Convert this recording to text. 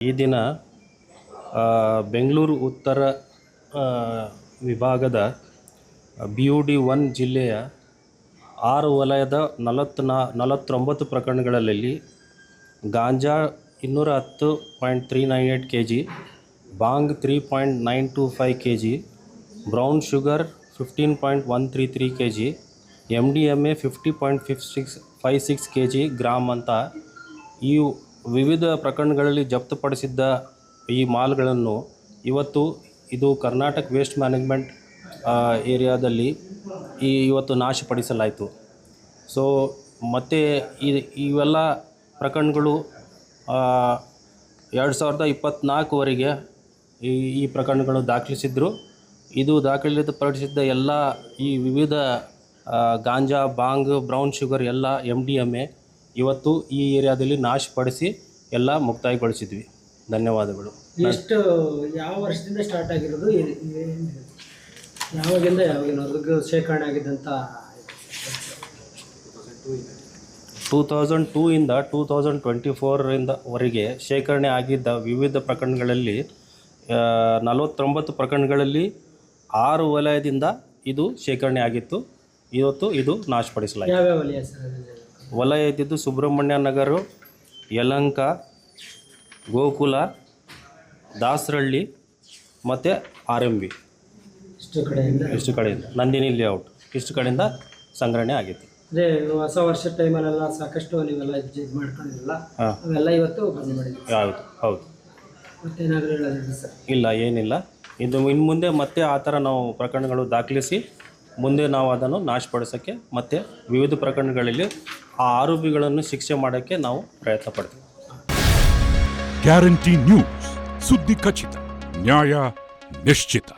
ಈ ದಿನ ಬೆಂಗಳೂರು ಉತ್ತರ ವಿಭಾಗದ ಬಿ ಯು ಡಿ ಒನ್ ಜಿಲ್ಲೆಯ ಆರು ವಲಯದ ನಲವತ್ನಾ ನಲವತ್ತೊಂಬತ್ತು ಪ್ರಕರಣಗಳಲ್ಲಿ ಗಾಂಜಾ ಇನ್ನೂರ ಹತ್ತು point three nine eight K G bhang three point nine two five K G brown sugar fifteen point one three three K G M D M A fifty point five six five six K G gram ಅಂತ ಈ ವಿವಿಧ ಪ್ರಕರಣಗಳಲ್ಲಿ ಜಪ್ತುಪಡಿಸಿದ್ದ ಈ ಮಾಲ್ಗಳನ್ನು ಇವತ್ತು ಇದು Karnataka waste management ಏರಿಯಾದಲ್ಲಿ ಈ ಇವತ್ತು ನಾಶಪಡಿಸಲಾಯಿತು. ಸೊ, ಮತ್ತು ಇವೆಲ್ಲ ಪ್ರಕರಣಗಳು ಎರಡು ಸಾವಿರದ ಇಪ್ಪತ್ತ್ನಾಲ್ಕುವರೆಗೆ ಈ ಈ ಪ್ರಕರಣಗಳು ದಾಖಲಿಸಿದ್ರು. ಇದು ದಾಖಲಿತಪಡಿಸಿದ್ದ ಎಲ್ಲ ಈ ವಿವಿಧ ಗಾಂಜಾ, ಬಾಂಗ್, ಬ್ರೌನ್ ಶುಗರ್ ಎಲ್ಲ ಎಂ ಡಿ ಎಂ ಎ ಇವತ್ತು ಈ ಏರಿಯಾದಲ್ಲಿ ನಾಶಪಡಿಸಿ ಎಲ್ಲ ಮುಕ್ತಾಯಗೊಳಿಸಿದ್ವಿ. ಧನ್ಯವಾದಗಳು. ಎಷ್ಟು ಯಾವ ವರ್ಷದಿಂದ ಸ್ಟಾರ್ಟ್ ಆಗಿರೋದು? ಏನ್- ಏನ್- ಯಾವಾಗಿಂದ ಯಾವಾಗಿನವರೆಗೂ ಶೇಖರಣೆ ಆಗಿದ್ದಂಥ ಟೂ ತೌಸಂಡ್ ಟೂ ಇಂದ ಟೂ ತೌಸಂಡ್ ಟ್ವೆಂಟಿ ಫೋರಿಂದ ವರೆಗೆ ಶೇಖರಣೆ ಆಗಿದ್ದ ವಿವಿಧ ಪ್ರಕರಣಗಳಲ್ಲಿ ನಲವತ್ತೊಂಬತ್ತು ಪ್ರಕರಣಗಳಲ್ಲಿ ಆರು ವಲಯದಿಂದ ಇದು ಶೇಖರಣೆ ಆಗಿತ್ತು. ಇವತ್ತು ಇದು ನಾಶಪಡಿಸಲಾಗಿದೆ. ಯಾವ್ಯಾವ ವಲಯ ಸರ್? ಅದು? ವಲಯ ಇದ್ದಿದ್ದು ಸುಬ್ರಹ್ಮಣ್ಯ ನಗರ ಯಲಂಕ ಗೋಕುಲ ದಾಸರಳ್ಳಿ ಮತ್ತು ಆರ್ ಎಂ ಬಿ. ಇಷ್ಟು ಕಡೆಯಿಂದ? ಇಷ್ಟು ಕಡೆಯಿಂದ. ನಂದಿನಿ ಲೇಔಟ್ ಇಷ್ಟು ಕಡೆಯಿಂದ ಸಂಗ್ರಹಣೆ ಆಗಿತ್ತು. ಅದೇ ಹೊಸ ವರ್ಷ ಟೈಮಲ್ಲೆಲ್ಲ ಸಾಕಷ್ಟು ನೀವೆಲ್ಲ ಇದು ಮಾಡ್ಕೊಂಡಿರಲ್ಲ ಹಾಂ. ಅವೆಲ್ಲ ಇವತ್ತು ಬಂದ್ ಮಾಡಿದ್ವಿ ಹೌದು ಹೌದು. ಮತ್ತೇನಾದರೂ ಹೇಳೋದಿಲ್ಲ ಸರ್? ಇಲ್ಲ ಏನಿಲ್ಲ. ಇದು ಇನ್ನು ಮುಂದೆ ಮತ್ತೆ ಆ ಥರ ನಾವು ಪ್ರಕರಣಗಳು ದಾಖಲಿಸಿ ಮುಂದೆ ನಾವು ಅದನ್ನು ನಾಶಪಡಿಸೋಕ್ಕೆ ಮತ್ತು ವಿವಿಧ ಪ್ರಕರಣಗಳಲ್ಲಿ ಆ ಆರೋಪಿಗಳನ್ನು ಶಿಕ್ಷೆ ಮಾಡೋಕ್ಕೆ ನಾವು ಪ್ರಯತ್ನ ಪಡ್ತೀವಿ. ಗ್ಯಾರಂಟಿ ನ್ಯೂಸ್ ಸುದ್ದಿ ಖಚಿತ ನ್ಯಾಯ ನಿಶ್ಚಿತ